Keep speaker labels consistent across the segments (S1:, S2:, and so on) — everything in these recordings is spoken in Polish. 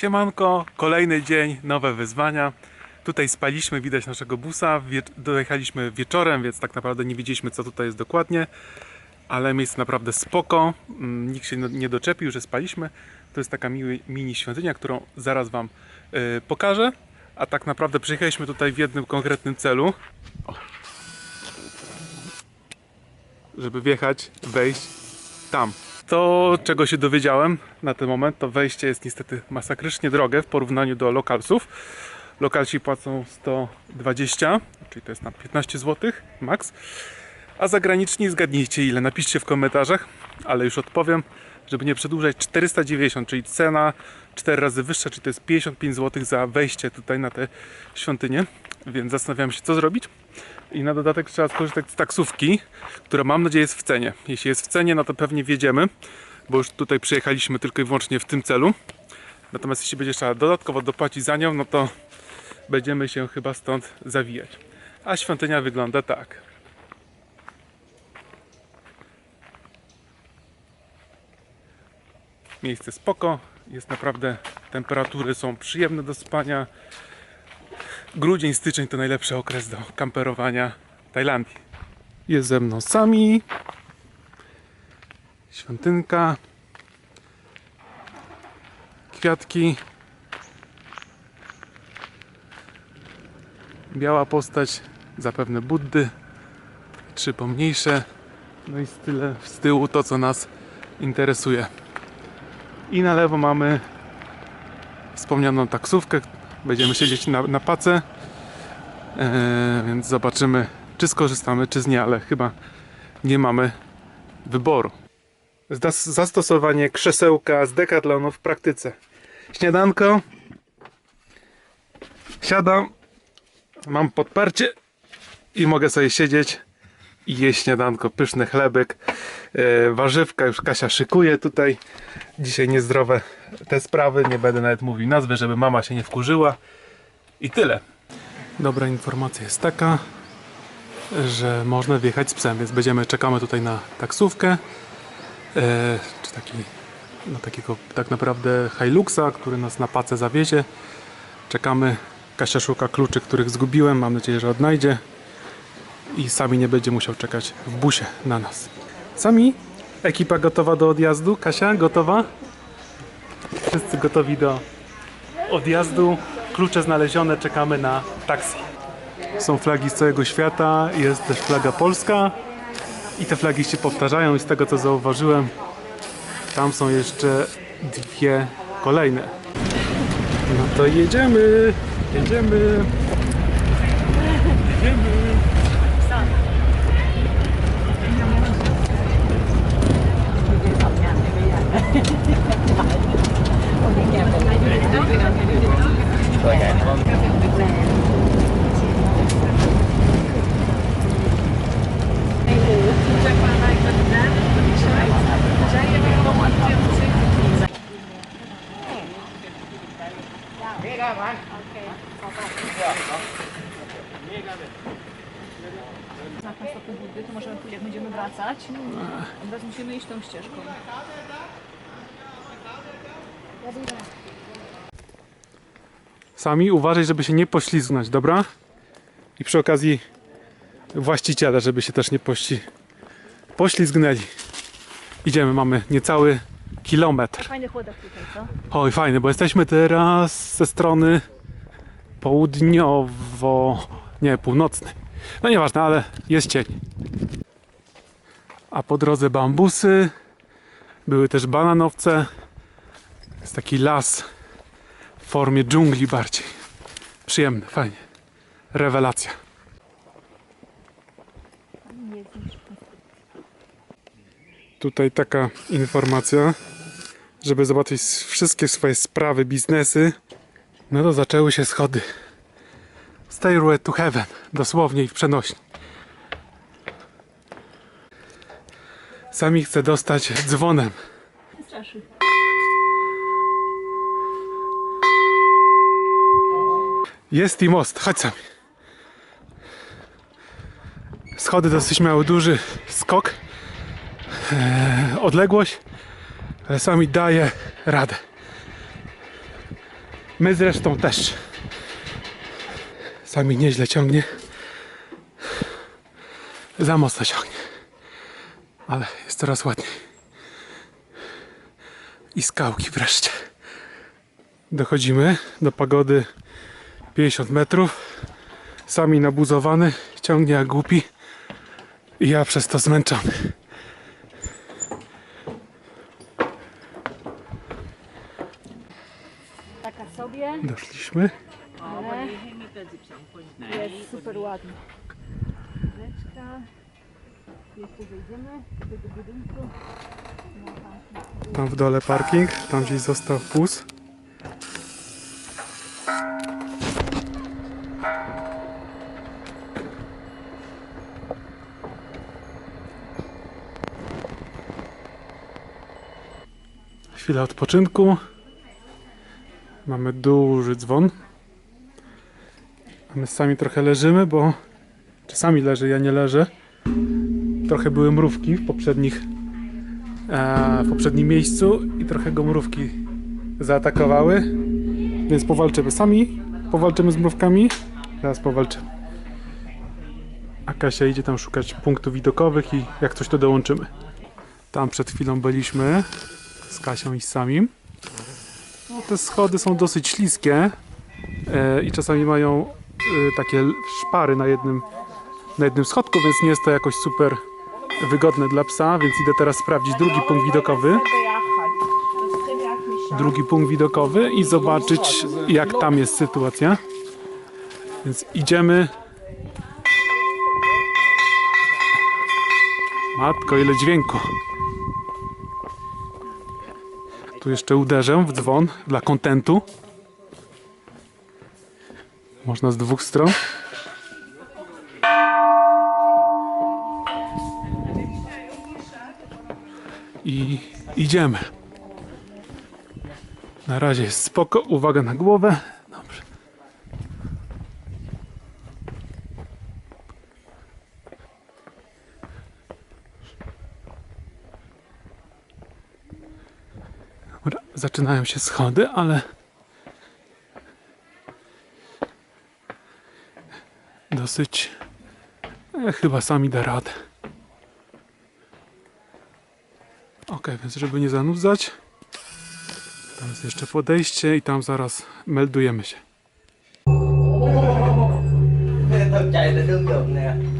S1: Siemanko, kolejny dzień, nowe wyzwania. Tutaj spaliśmy, widać naszego busa. Wie- dojechaliśmy wieczorem, więc tak naprawdę nie wiedzieliśmy co tutaj jest dokładnie. Ale miejsce naprawdę spoko. Mm, Nikt się nie doczepił, że spaliśmy. To jest taka mini świątynia, którą zaraz Wam y, pokażę. A tak naprawdę przyjechaliśmy tutaj w jednym konkretnym celu. O. Żeby wjechać, wejść tam. To, czego się dowiedziałem na ten moment, to wejście jest niestety masakrycznie drogie w porównaniu do lokalsów. Lokalsi płacą 120, czyli to jest tam 15 zł max. A zagraniczni zgadnijcie ile, napiszcie w komentarzach, ale już odpowiem, żeby nie przedłużać 490, czyli cena 4 razy wyższa, czyli to jest 55 zł za wejście tutaj na tę świątynię, więc zastanawiam się co zrobić. I na dodatek trzeba skorzystać z taksówki, która mam nadzieję jest w cenie. Jeśli jest w cenie, no to pewnie wjedziemy, bo już tutaj przyjechaliśmy tylko i wyłącznie w tym celu. Natomiast jeśli będzie trzeba dodatkowo dopłacić za nią, no to będziemy się chyba stąd zawijać. A świątynia wygląda tak. Miejsce spoko, jest naprawdę, temperatury są przyjemne do spania. Grudzień, styczeń to najlepszy okres do kamperowania w Tajlandii. Jest ze mną sami. Świątynka. Kwiatki. Biała postać, zapewne Buddy. Trzy pomniejsze. No i z, tyle, z tyłu to, co nas interesuje. I na lewo mamy wspomnianą taksówkę. Będziemy siedzieć na, na pace. Eee, więc zobaczymy, czy skorzystamy, czy nie, ale chyba nie mamy wyboru. Zastosowanie krzesełka z Decathlonu w praktyce. Śniadanko. Siadam. Mam podparcie i mogę sobie siedzieć i jeść śniadanko. Pyszny chlebek, e, warzywka. Już Kasia szykuje tutaj. Dzisiaj niezdrowe te sprawy. Nie będę nawet mówił nazwy, żeby mama się nie wkurzyła. I tyle. Dobra informacja jest taka, że można wjechać z psem, więc będziemy, czekamy tutaj na taksówkę, e, czy taki, takiego tak naprawdę Hiluxa, który nas na pacę zawiezie. Czekamy, Kasia szuka kluczy, których zgubiłem, mam nadzieję, że odnajdzie i sami nie będzie musiał czekać w busie na nas. Sami? Ekipa gotowa do odjazdu? Kasia, gotowa? Wszyscy gotowi do odjazdu. Klucze znalezione, czekamy na taksi. Są flagi z całego świata, jest też flaga polska i te flagi się powtarzają i z tego co zauważyłem, tam są jeszcze dwie kolejne. No to jedziemy, jedziemy. Jedziemy.
S2: znak na stopu Buddy, to możemy później, jak będziemy wracać, teraz musimy iść tą ścieżką.
S1: Sami uważaj, żeby się nie poślizgnąć, dobra? I przy okazji właściciele, żeby się też nie pości... poślizgnęli. Idziemy, mamy niecały kilometr.
S2: Fajny chłodak tutaj, co?
S1: Oj, fajny, bo jesteśmy teraz ze strony południowo... nie, północnej. No nieważne, ale jest cień. A po drodze bambusy, były też bananowce. Jest taki las w formie dżungli bardziej. Przyjemny, fajnie. Rewelacja. Tutaj taka informacja, żeby zobaczyć wszystkie swoje sprawy, biznesy. No to zaczęły się schody. Stairway to heaven, dosłownie i w przenośni. Sami chcę dostać dzwonem. Jest i most, chodź sami. Schody dosyć miały duży skok. Eee, odległość, ale sami daje radę. My zresztą też. Sami nieźle ciągnie. Za mocno ciągnie. Ale jest coraz ładniej. I skałki wreszcie. Dochodzimy do pagody 50 metrów. Sami nabuzowany, ciągnie jak głupi. I ja przez to zmęczony.
S2: Taka sobie,
S1: Doszliśmy.
S2: ale jest super ładnie. Rzeczka. Tam
S1: w dole parking, tam gdzieś został wóz. Chwila odpoczynku. Mamy duży dzwon. A my sami trochę leżymy, bo czasami leży, ja nie leżę. Trochę były mrówki w poprzednich e, w poprzednim miejscu i trochę go mrówki zaatakowały. Więc powalczymy sami, powalczymy z mrówkami, teraz powalczymy. A Kasia idzie tam szukać punktów widokowych i jak coś to dołączymy. Tam przed chwilą byliśmy z Kasią i z samim. No, te schody są dosyć śliskie e, i czasami mają e, takie szpary na jednym, na jednym schodku, więc nie jest to jakoś super wygodne dla psa, więc idę teraz sprawdzić drugi punkt widokowy. Drugi punkt widokowy i zobaczyć jak tam jest sytuacja. Więc idziemy. Matko, ile dźwięku. Tu jeszcze uderzę w dzwon dla kontentu. Można z dwóch stron. Idziemy. Na razie jest spoko. Uwaga na głowę. Dobrze. Dobra, zaczynają się schody, ale dosyć e, chyba sami da radę. Ok, więc żeby nie zanudzać, tam jest jeszcze podejście i tam zaraz meldujemy się.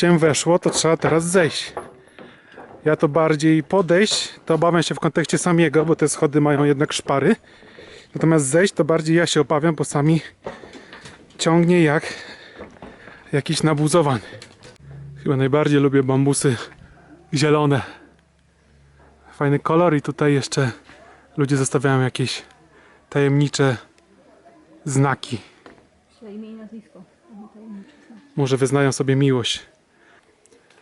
S1: się weszło, to trzeba teraz zejść. Ja to bardziej podejść, to obawiam się w kontekście samiego, bo te schody mają jednak szpary. Natomiast zejść to bardziej ja się obawiam, bo sami ciągnie jak jakiś nabuzowany. Chyba najbardziej lubię bambusy zielone. Fajny kolor i tutaj jeszcze ludzie zostawiają jakieś tajemnicze znaki.
S2: Imię i nazwisko. Są.
S1: Może wyznają sobie miłość.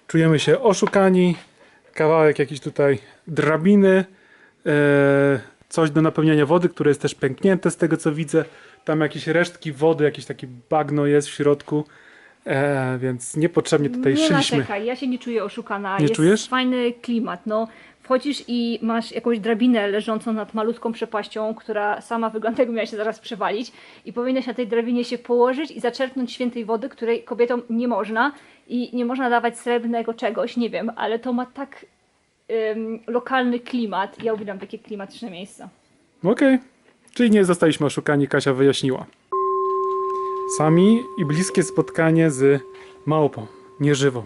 S1: Czujemy się oszukani. Kawałek jakiejś tutaj drabiny. E, coś do napełniania wody, które jest też pęknięte z tego co widzę. Tam jakieś resztki wody, jakieś takie bagno jest w środku. E, więc niepotrzebnie tutaj
S2: nie
S1: szliśmy.
S2: naczekaj, ja się nie czuję oszukana.
S1: Nie
S2: jest
S1: czujesz?
S2: fajny klimat. No, wchodzisz i masz jakąś drabinę leżącą nad malutką przepaścią, która sama wygląda jakby miała się zaraz przewalić i powinnaś na tej drabinie się położyć i zaczerpnąć świętej wody, której kobietom nie można i nie można dawać srebrnego czegoś, nie wiem, ale to ma tak ym, lokalny klimat. Ja uwielbiam takie klimatyczne miejsca.
S1: Okej. Czyli nie zostaliśmy oszukani, Kasia wyjaśniła. Sami i bliskie spotkanie z małpą, nieżywą.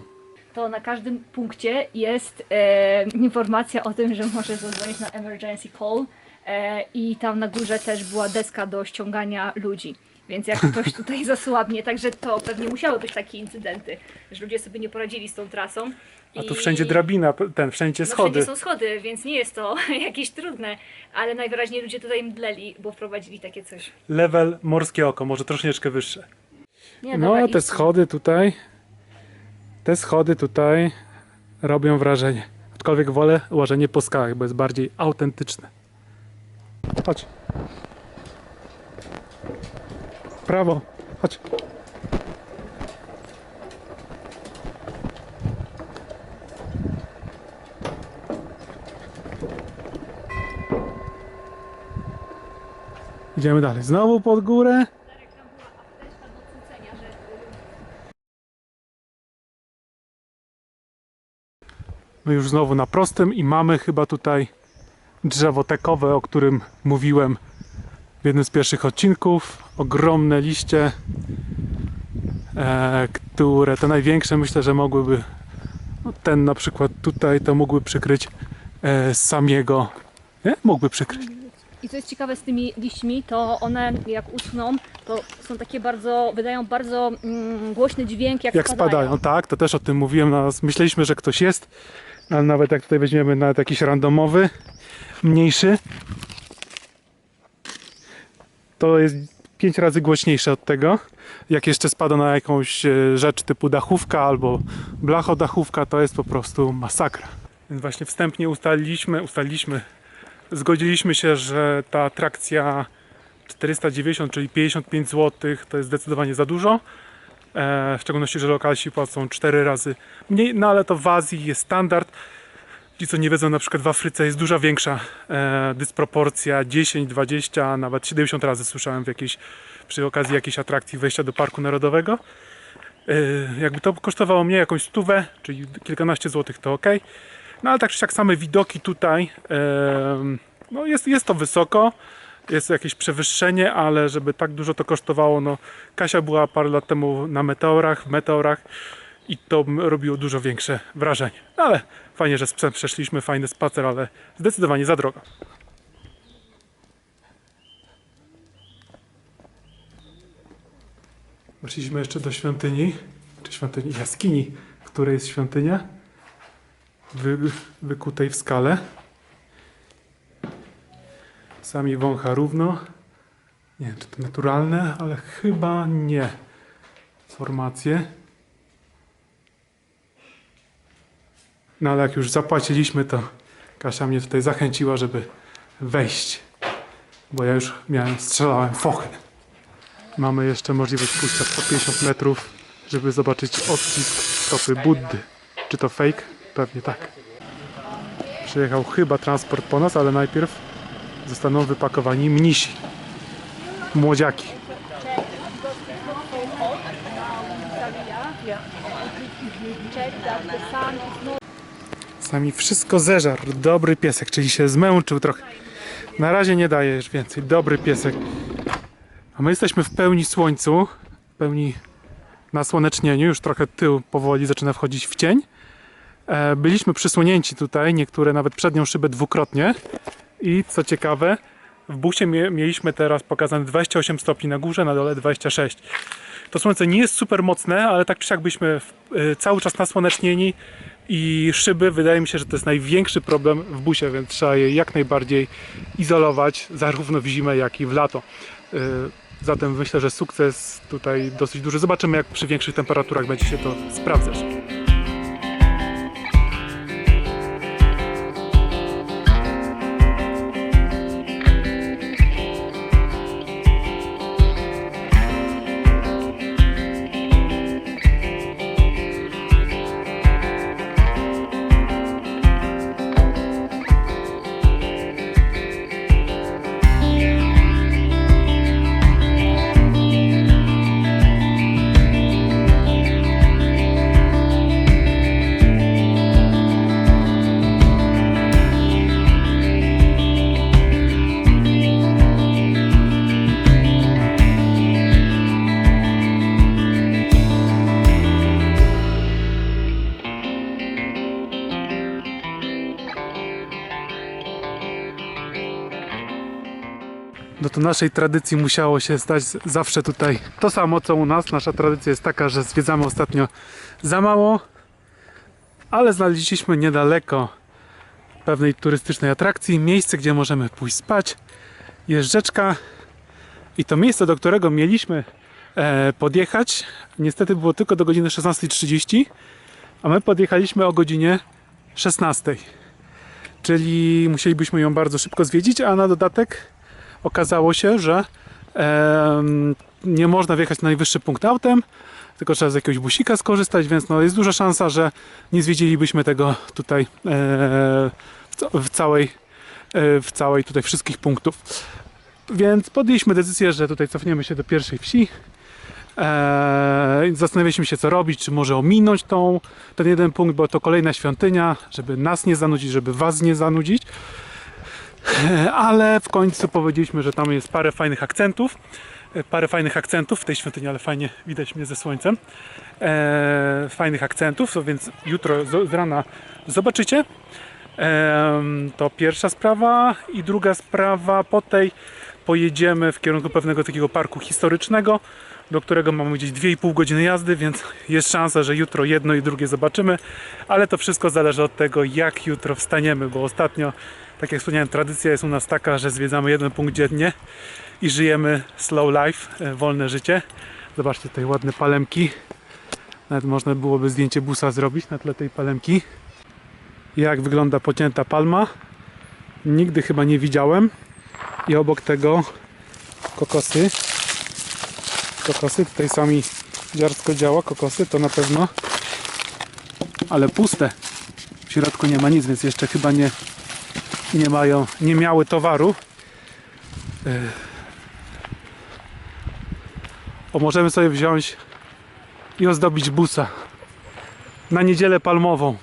S2: to na każdym punkcie jest e, informacja o tym, że możesz zadzwonić na emergency call e, i tam na górze też była deska do ściągania ludzi. Więc jak ktoś tutaj zasłabnie, także to pewnie musiały być takie incydenty, że ludzie sobie nie poradzili z tą trasą.
S1: A tu
S2: I-
S1: wszędzie drabina, ten, wszędzie
S2: no,
S1: schody.
S2: Wszędzie są schody, więc nie jest to jakieś trudne, ale najwyraźniej ludzie tutaj mdleli, bo wprowadzili takie coś.
S1: Level morskie oko, może troszeczkę wyższe.
S2: Nie,
S1: No,
S2: dobra,
S1: te schody tutaj, te schody tutaj robią wrażenie. Aczkolwiek wolę łażenie po skałach, bo jest bardziej autentyczne. Chodź. Prawo, chodź. Idziemy dalej. Znowu pod górę. My już znowu na prostym i mamy chyba tutaj drzewo tekowe, o którym mówiłem w jednym z pierwszych odcinków. Ogromne liście, e, które te największe myślę, że mogłyby, no ten na przykład tutaj, to mógłby przykryć e, samiego, nie? Mógłby przykryć.
S2: I co jest ciekawe z tymi liśćmi, to one jak uschną, to są takie bardzo, wydają bardzo mm, głośny dźwięk, jak,
S1: Jak spadają, tak, to też o tym mówiłem. No, myśleliśmy, że ktoś jest, ale nawet jak tutaj weźmiemy nawet jakiś randomowy, mniejszy, to jest pięć razy głośniejsze od tego. Jak jeszcze spada na jakąś e, rzecz typu dachówka albo blachodachówka, to jest po prostu masakra. Więc właśnie wstępnie ustaliliśmy, ustaliliśmy, zgodziliśmy się, że ta atrakcja 490, czyli 55 zł, to jest zdecydowanie za dużo. E, w szczególności, że lokalsi płacą 4 razy mniej, no ale to w Azji jest standard. Ci, co nie wiedzą, na przykład w Afryce jest duża większa e, dysproporcja 10, 20, a nawet 70 razy słyszałem w jakiejś, przy okazji jakiejś atrakcji wejścia do Parku Narodowego. E, jakby to kosztowało mnie jakąś stówę, czyli kilkanaście złotych, to ok. No ale tak czy siak same widoki tutaj, em, no jest, jest to wysoko, jest jakieś przewyższenie, ale żeby tak dużo to kosztowało, no Kasia była parę lat temu na meteorach, w meteorach i to robiło dużo większe wrażenie. Ale fajnie, że przeszliśmy, fajny spacer, ale zdecydowanie za drogo. Weszliśmy jeszcze do świątyni, czy świątyni, jaskini, w której jest świątynia, wy, wykutej w skale. Sami wącha równo. Nie wiem, czy to naturalne, ale chyba nie. Formacje. No ale jak już zapłaciliśmy, to Kasia mnie tutaj zachęciła, żeby wejść. Bo ja już miałem, strzelałem fochy. Mamy jeszcze możliwość pójścia 150 metrów, żeby zobaczyć odcisk stopy Buddy. Czy to fake? Pewnie tak. Przyjechał chyba transport po nas, ale najpierw zostaną wypakowani mnisi. Młodziaki. Sami wszystko zeżarł. Dobry piesek, czyli się zmęczył trochę. Na razie nie daje już więcej. Dobry piesek. A my jesteśmy w pełni słońcu, w pełni nasłonecznieniu. Już trochę tył powoli zaczyna wchodzić w cień. E, Byliśmy przysłonięci tutaj, niektóre nawet przednią szybę dwukrotnie. I co ciekawe, w busie mie- mieliśmy teraz pokazane 28 stopni na górze, na dole 26. To słońce nie jest super mocne, ale tak czy siak byliśmy y, cały czas nasłonecznieni i szyby, wydaje mi się, że to jest największy problem w busie, więc trzeba je jak najbardziej izolować, zarówno w zimę, jak i w lato. Y, Zatem myślę, że sukces tutaj dosyć duży. Zobaczymy, jak przy większych temperaturach będzie się to sprawdzać. Naszej tradycji musiało się stać zawsze tutaj to samo co u nas. Nasza tradycja jest taka, że zwiedzamy ostatnio za mało, ale znaleźliśmy niedaleko pewnej turystycznej atrakcji miejsce, gdzie możemy pójść spać. Jest rzeczka i to miejsce, do którego mieliśmy e, podjechać, niestety było tylko do godziny 16.30, a my podjechaliśmy o godzinie 16.00. Czyli musielibyśmy ją bardzo szybko zwiedzić, a na dodatek okazało się, że em, nie można wjechać na najwyższy punkt autem, tylko trzeba z jakiegoś busika skorzystać, więc no, jest duża szansa, że nie zwiedzilibyśmy tego tutaj e, w całej, e, w całej tutaj wszystkich punktów. Więc podjęliśmy decyzję, że tutaj cofniemy się do pierwszej wsi. Eee, zastanawialiśmy się, co robić, czy może ominąć tą, ten jeden punkt, bo to kolejna świątynia, żeby nas nie zanudzić, żeby was nie zanudzić. Eee, ale w końcu powiedzieliśmy, że tam jest parę fajnych akcentów. E, Parę fajnych akcentów w tej świątyni, ale fajnie widać mnie ze słońcem. Eee, fajnych akcentów, więc jutro z, z rana zobaczycie. Em, To pierwsza sprawa. I druga sprawa, po tej pojedziemy w kierunku pewnego takiego parku historycznego, do którego mamy gdzieś 2,5 godziny jazdy, więc jest szansa, że jutro jedno i drugie zobaczymy, ale to wszystko zależy od tego, jak jutro wstaniemy, bo ostatnio, tak jak wspomniałem, tradycja jest u nas taka, że zwiedzamy jeden punkt dziennie i żyjemy slow life, e, wolne życie. Zobaczcie tutaj ładne palemki. Nawet można byłoby zdjęcie busa zrobić na tle tej palemki jak wygląda pocięta palma. Nigdy chyba nie widziałem. I obok tego kokosy. Kokosy, tutaj sami dziarsko działa, kokosy to na pewno. Ale puste. W środku nie ma nic, więc jeszcze chyba nie, nie mają, nie miały towaru. O, możemy sobie wziąć i ozdobić busa na niedzielę palmową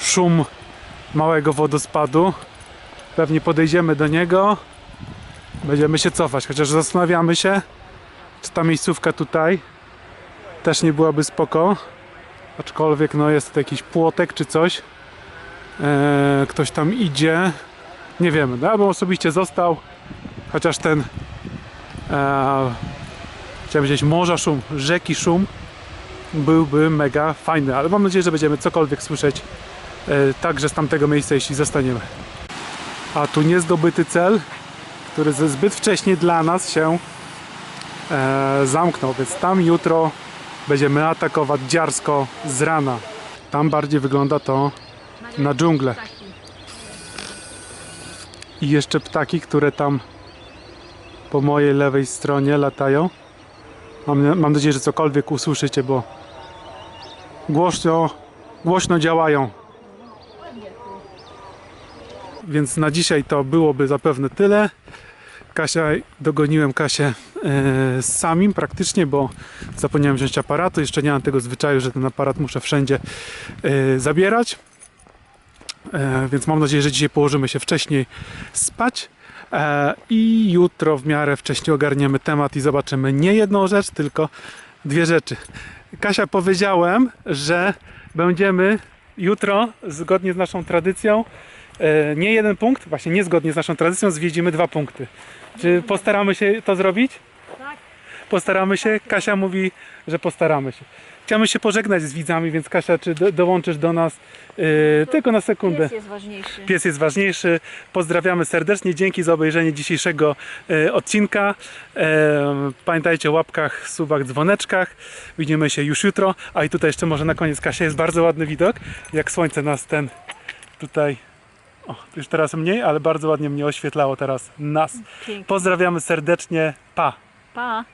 S1: szum małego wodospadu. Pewnie podejdziemy do niego. Będziemy się cofać, chociaż zastanawiamy się, czy ta miejscówka tutaj też nie byłaby spoko. Aczkolwiek no jest to jakiś płotek czy coś. Eee, ktoś tam idzie. Nie wiemy, no, ja bym osobiście został. Chociaż ten eee, chciałem powiedzieć morza szum, rzeki szum byłby mega fajny, ale mam nadzieję, że będziemy cokolwiek słyszeć e, także z tamtego miejsca, jeśli zostaniemy. A tu niezdobyty cel, który zbyt wcześnie dla nas się zamknął, więc tam jutro będziemy atakować dziarsko z rana. Tam bardziej wygląda to na dżunglę. I jeszcze ptaki, które tam po mojej lewej stronie latają. Mam, mam nadzieję, że cokolwiek usłyszycie, bo głośno, głośno działają. Więc na dzisiaj to byłoby zapewne tyle. Kasia, dogoniłem Kasię e, z samim praktycznie, bo zapomniałem wziąć aparatu. Jeszcze nie mam tego zwyczaju, że ten aparat muszę wszędzie e, zabierać. E, więc mam nadzieję, że dzisiaj położymy się wcześniej spać. E, I jutro w miarę wcześniej ogarniemy temat i zobaczymy nie jedną rzecz, tylko dwie rzeczy. Kasia, powiedziałem, że będziemy jutro, zgodnie z naszą tradycją, e, nie jeden punkt, właśnie niezgodnie z naszą tradycją, zwiedzimy dwa punkty. Czy postaramy się to zrobić?
S2: Tak.
S1: Postaramy się. Kasia mówi, że postaramy się. Chciamy się pożegnać z widzami, więc Kasia, czy do, dołączysz do nas yy, tylko na sekundę?
S2: Pies jest ważniejszy.
S1: Pies jest ważniejszy. Pozdrawiamy serdecznie. Dzięki za obejrzenie dzisiejszego e, odcinka. E, pamiętajcie o łapkach, suwach, dzwoneczkach. Widzimy się już jutro. A i tutaj jeszcze może na koniec Kasia jest bardzo ładny widok. Jak słońce nas ten tutaj. O, już teraz mniej, ale bardzo ładnie mnie oświetlało teraz nas.
S2: Pięknie.
S1: Pozdrawiamy serdecznie. Pa!
S2: Pa!